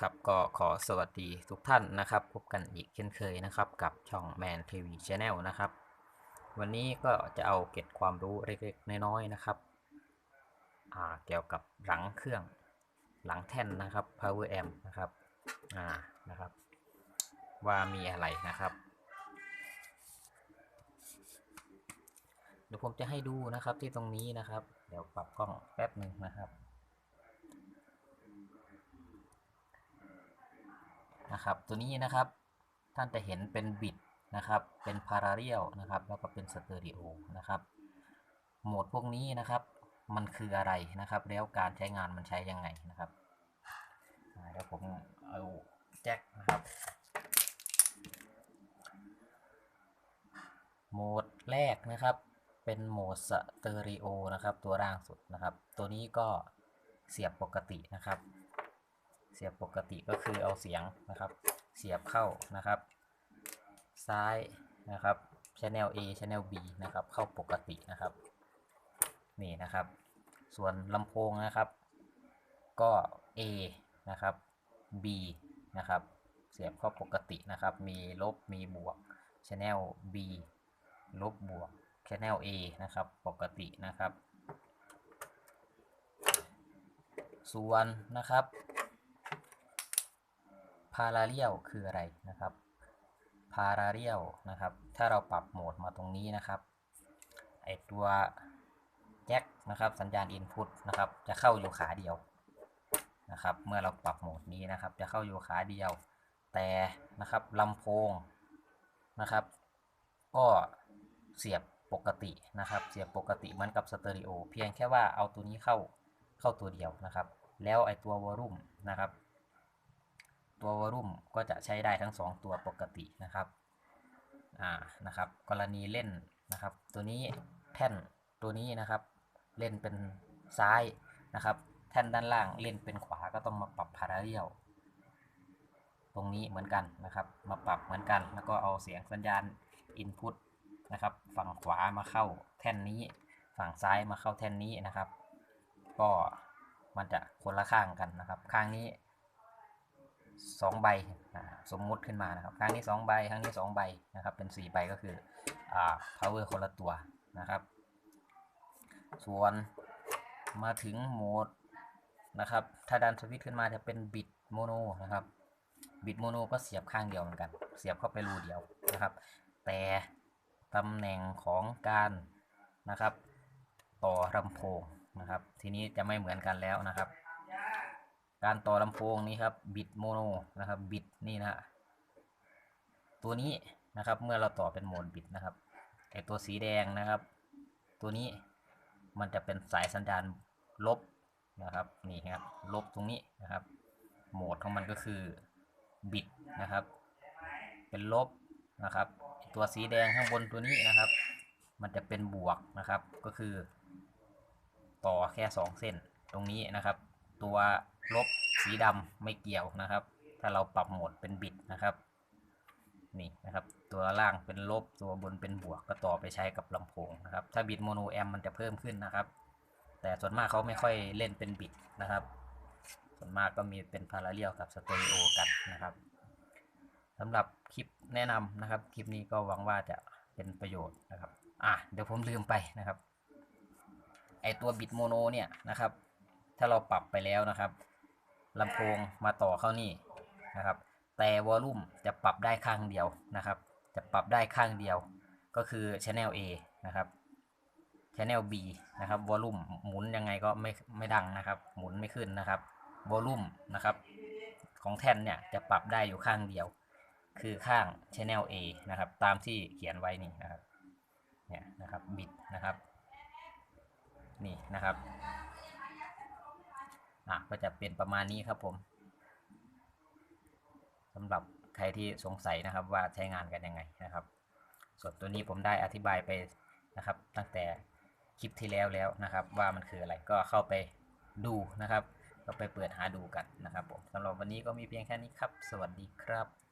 ครับก็ขอสวัสดีทุกท่านนะครับ พบกันอีกเช่นเคยนะครับ กับช่องแมนทีวีชาแนลนะครับ วันนี้ก็จะเอาเก็บความรู้เล็กๆน้อยๆนะครับเกี่ยวกับหลังเครื่องหลังแท่นนะครับ power amp นะครับอ่านะครับ ว่ามีอะไรนะครับเดี๋ยวผมจะให้ดูนะครับที่ตรงนี้นะครับ เดี๋ยวปรับกล้องแป๊บหนึ่งนะครับ นะครับ ตัวนี้นะครับท่านจะเห็นเป็นบิดนะครับ เป็นพาราเรียลนะครับ แล้วก็เป็นสเตอริโอนะครับ โหมดพวกนี้นะครับ มันคืออะไรนะครับ แล้วการใช้งานมันใช้ยังไงนะครับเดี๋ยวผมเอาแจ็คนะครับ โหมดแรกนะครับ เป็นโหมดสเตอริโอนะครับ ตัวล่างสุดนะครับ ตัวนี้ก็เสียบปกตินะครับ เสียบปกติก็คือเอาเสียงนะครับ เสียบเข้านะครับ ซ้ายนะครับ channel A channel B นะครับ เข้าปกตินะครับ นี่นะครับ ส่วนลำโพงนะครับ ก็ A นะครับ B นะครับ เสียบเข้าปกตินะครับ มีลบมีบวก channel B ลบบวก channel A นะครับ ปกตินะครับ ส่วนนะครับ พาราเรียลคืออะไรนะครับพาราเรียลนะครับ ถ้าเราปรับโหมดมาตรงนี้นะครับ ไอตัวแจ็คนะครับ สัญญาณ Input นะครับ จะเข้าอยู่ขาเดียวนะครับ เมื่อเราปรับโหมดนี้นะครับ จะเข้าอยู่ขาเดียว แต่นะครับลำโพงนะครับ ก็เสียบปกตินะครับ เสียบปกติเหมือนกับสเตอริโอเพียงแค่ว่าเอาตัวนี้เข้าเข้าตัวเดียวนะครับ แล้วไอตัววอลลุ่มนะครับ ตัววอลุ่มก็จะใช้ได้ทั้ง 2 ตัวปกตินะครับอ่านะครับ กรณีเล่นนะครับ ตัวนี้แท่นตัวนี้นะครับ เล่นเป็นซ้ายนะครับ แท่นด้านล่างเล่นเป็นขวาก็ต้องมาปรับพาราเรียลตรงนี้เหมือนกันนะครับ มาปรับเหมือนกัน แล้วก็เอาเสียงสัญญาณ Input นะครับ ฝั่งขวามาเข้าแท่นนี้ ฝั่งซ้ายมาเข้าแท่นนี้นะครับ ก็มันจะคนละข้างกันนะครับ ข้างนี้ สองใบสมมุติขึ้นมานะครับข้งนี้สองใบข้งนี้สองใบนะครับเป็นสี่ใบก็คืออ่า power คนละตัวนะครับ ส่วนมาถึงโหมดนะครับ ถ้าดันสวิตช์ขึ้นมาจะเป็นบิดโมโนนะครับบิดโมโนก็เสียบข้างเดียวเหมือนกัน เสียบเข้าไปรูเดียวนะครับ แต่ตำแหน่งของการนะครับ ต่อลำโพงนะครับ ทีนี้จะไม่เหมือนกันแล้วนะครับ การต่อลำโพงนี้ครับบิดโมโนนะครับบิดนี่นะตัวนี้นะครับเมื่อเราต่อเป็นโหมดบิดนะครับไอตัวสีแดงนะครับ ตัวนี้มันจะเป็นสายสัญญาณลบนะครับนี่ครับลบตรงนี้นะครับ โหมดของมันก็คือบิดนะครับ เป็นลบนะครับ ตัวสีแดงข้างบนตัวนี้นะครับ มันจะเป็นบวกนะครับก็คือ ต่อแค่ 2 เส้นตรงนี้นะครับ ตัวลบสีดำไม่เกี่ยวนะครับ ถ้าเราปรับโหมดเป็นบิดนะครับนี่นะครับ ตัวล่างเป็นลบตัวบนเป็นบวกก็ต่อไปใช้กับลำโพงนะครับ ถ้าบิดโมโนแอมมันจะเพิ่มขึ้นนะครับ แต่ส่วนมากเขาไม่ค่อยเล่นเป็นบิดนะครับ ส่วนมากก็มีเป็นพาราเรียลกับสเตอริโอกันนะครับสำหรับคลิปแนะนำนะครับ คลิปนี้ก็หวังว่าจะเป็นประโยชน์นะครับ อะเดี๋ยวผมลืมไปนะครับ ไอตัวบิดโมโนเนี่ยนะครับ ถ้าเราปรับไปแล้วนะครับลำโพงมาต่อเข้านี่นะครับ แต่วอลลุ่มจะปรับได้ข้างเดียวนะครับ จะปรับได้ข้างเดียว ก็คือ Channel A นะครับ Channel B นะครับวอลลุ่มหมุนยังไงก็ไม่ไม่ดังนะครับ หมุนไม่ขึ้นนะครับวอลลุ่มนะครับของแท่นเนี่ยจะปรับได้อยู่ข้างเดียว คือข้าง Channel A นะครับ ตามที่เขียนไว้นี่นะครับเนี่ยนะครับบิดนะครับ นี่นะครับ อะก็จะเป็นประมาณนี้ครับผมสำหรับใครที่สงสัยนะครับว่าใช้งานกันยังไงนะครับ ส่วนตัวนี้ผมได้อธิบายไปนะครับ ตั้งแต่คลิปที่แล้วแล้วนะครับ ว่ามันคืออะไรก็เข้าไปดูนะครับ ก็ไปเปิดหาดูกันนะครับผมสำหรับวันนี้ก็มีเพียงแค่นี้ครับ สวัสดีครับ